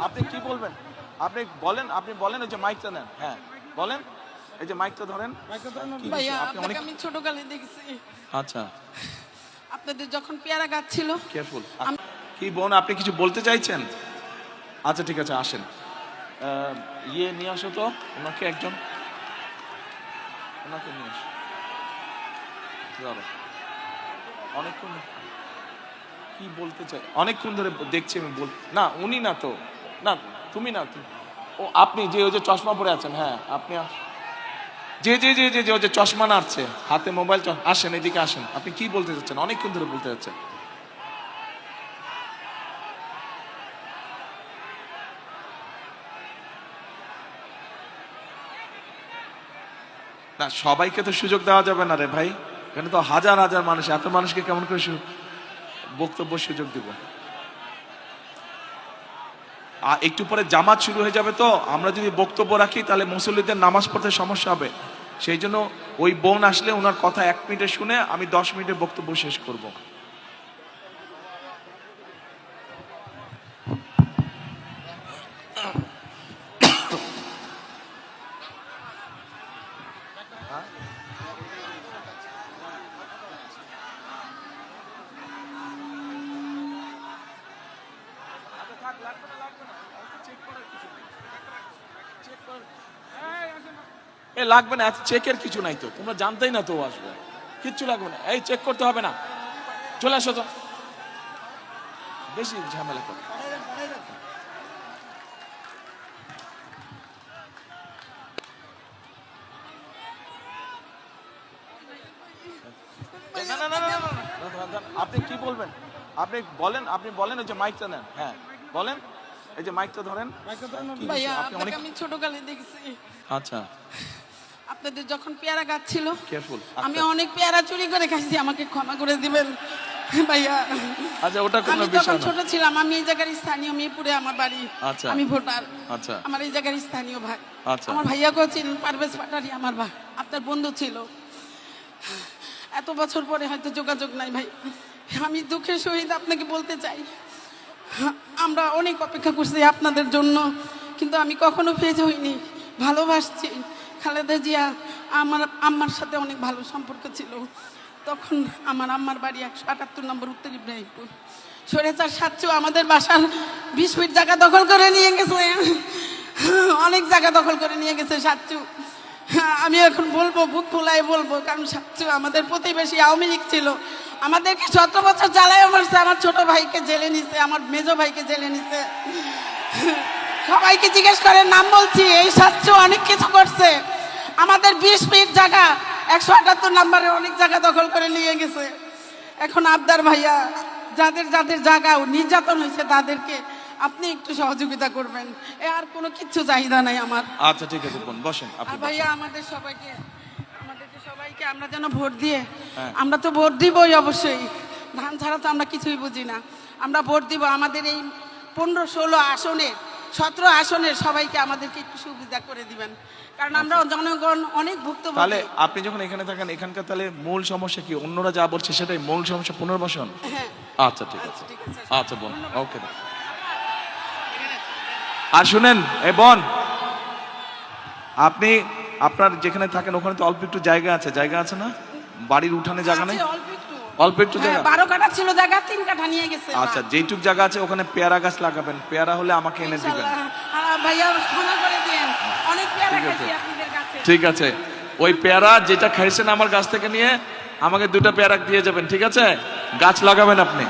আপনি কি বলবেন? আপনি বলেন আপনি বলেন ওই যে মাইকটা নেন। হ্যাঁ বলেন। এই যে মাইকটা ধরেন। ভাইয়া? আপনাকে আমি ছোটকালে দেখেছি। আচ্ছা। আপনাদের যখন পেয়ারা গাছ ছিল কেয়ারফুল কি বোন আপনি কিছু বলতে চাইছেন? আচ্ছা ঠিক আছে আসেন। আহ, ইয়ে নিয়ে আসো তো ওনাকে একজন। ওনাকে নিয়ে আসো। অনেকক্ষণ কি বলতে চাই? অনেকক্ষণ ধরে দেখছি আমি বল না, উনি না তো। না, তুমি না ও, আপনি যে ওই যে চশমা পরে আছেন হ্যাঁ আপনি যে যে যে যে যে ওই যে চশমা নাড়ছে, হাতে মোবাইল আসেন, এদিকে আসেন। আপনি কি বলতে চাচ্ছেন? অনেকক্ষণ ধরে বলতে চাচ্ছেন। না, সবাইকে তো সুযোগ দেওয়া যাবে না রে ভাই। এখানে তো হাজার হাজার মানুষ। এত মানুষকে কেমন করে সু- বক্তব্য সুযোগ দিব। আর একটু পরে জামাত শুরু হয়ে যাবে তো? আমরা যদি বক্তব্য রাখি, তাহলে মুসল্লিদের নামাজ পড়তে সমস্যা হবে। সেই জন্য ওই বোন আসলে ওনার কথা এক মিনিটে শুনে আমি দশ মিনিটে বক্তব্য শেষ করব। এ লাগবে না চেকের কিছু নাই তো তোমরা জানতেই না তো আসবে কিচ্ছু লাগবে না এই চেক করতে হবে না চলে আসো তো বেশি ঝামেলা কর আপনি কি বলবেন আপনি বলেন আপনি বলেন যে মাইকটা নেন হ্যাঁ বলেন এই যে মাইকটা ধরেন। ভাইয়া আপনাকে আমি ছোটকালে দেখেছি। আচ্ছা। আপনাদের যখন পেয়ারা গাছ ছিল কেয়ারফুল আমি অনেক পেয়ারা চুরি করে খাইছি আমাকে ক্ষমা করে দিবেন ভাইয়া। আচ্ছা ওটা কোনো বিষয় না? ছোট ছিলাম আমি এই জায়গার স্থানীয় মিরপুরে আমার বাড়ি আচ্ছা। আমি ভোটার। আচ্ছা। আমার এই জায়গার স্থানীয় ভাই। আচ্ছা। আমার ভাইয়াকেও চিনেন পারভেজ পাটারি আমার ভাই আপনার বন্ধু ছিল। এত বছর পরে হয়তো যোগাযোগ নাই ভাই। আমি দুঃখের সহিত আপনাকে বলতে চাই আমরা অনেক অপেক্ষা করছি আপনাদের জন্য, কিন্তু আমি কখনো ফেজ হইনি, ভালোবাসছি। খালেদা জিয়া আমার আম্মার সাথে অনেক ভালো সম্পর্ক ছিল। তখন আমার আম্মার বাড়ি একশো আটাত্তর নম্বর উত্তর ইব্রাহিমপুর। সরেচার সাতচু আমাদের বাসার বিশ ফিট জায়গা দখল করে নিয়ে গেছে। অনেক জায়গা দখল করে নিয়ে গেছে সাতচু আমি এখন বলব বুক খোলাই বলব, কারণ সাতচু আমাদের প্রতিবেশী আওয়ামী লীগ ছিল। আমাদেরকে সতেরো বছর জ্বালায় মারছে, আমার ছোট ভাইকে জেলে নিছে, আমার মেজো ভাইকে জেলে নিছে। সবাইকে জিজ্ঞেস করে নাম বলছি, এই সাতচু অনেক কিছু করছে। আমাদের বিশ ফিট জায়গা, একশো আটাত্তর নাম্বারে অনেক জায়গা দখল করে নিয়ে গেছে। এখন আবদার ভাইয়া, যাদের যাদের জায়গা নির্যাতন হয়েছে তাদেরকে আপনি একটু সহযোগিতা করবেন। এ আর কোনো কিচ্ছু চাহিদা নাই আমার। আচ্ছা ঠিক আছে বোন বসেন আপনি আর ভাইয়া আমাদের সবাইকে আমাদেরকে সবাইকে আমরা যেন ভোট দিয়ে হ্যাঁ। আমরা তো ভোট দিবই অবশ্যই। ধান ছাড়া তো আমরা কিছুই বুঝি না। আমরা ভোট দিব আমাদের এই পনেরো ষোলো আসনের সতেরো আসনের সবাইকে আমাদেরকে একটু সুবিধা করে দিবেন। কারণ আমরা জনগণ অনেক ভুক্তভোগী। তাহলে আপনি যখন এখানে থাকেন এখানকার তাহলে মূল সমস্যা কি? অন্যরা যা বলছে সেটাই মূল সমস্যা পুনর্বাসন? হ্যাঁ। আচ্ছা ঠিক আছে। আচ্ছা ঠিক আছে। আচ্ছা বোন ওকে। আর শুনেন এ বোন আপনি আপনার যেখানে থাকেন ওখানে তো অল্প একটু জায়গা আছে। জায়গা আছে না? বাড়ির উঠানে জায়গা নেই? অল্প একটু। হ্যাঁ, জায়গা? বারো কাঠা ছিল জায়গা তিন কাঠা নিয়ে গেছে আচ্ছা যেইটুক জায়গা আছে ওখানে পেয়ারা গাছ লাগাবেন। পেয়ারা হলে আমাকে এনে দিবেন। ভাইয়া ক্ষমা করে দিয়েন। অনেক পেয়ারা ঠিক আছে। খাইছি আপনাদের কাছে। ঠিক আছে। ওই পেয়ারা যেটা খাইছেন আমার গাছ থেকে নিয়ে আমাকে দুটো পেয়ারা দিয়ে যাবেন ঠিক আছে? গাছ লাগাবেন আপনি।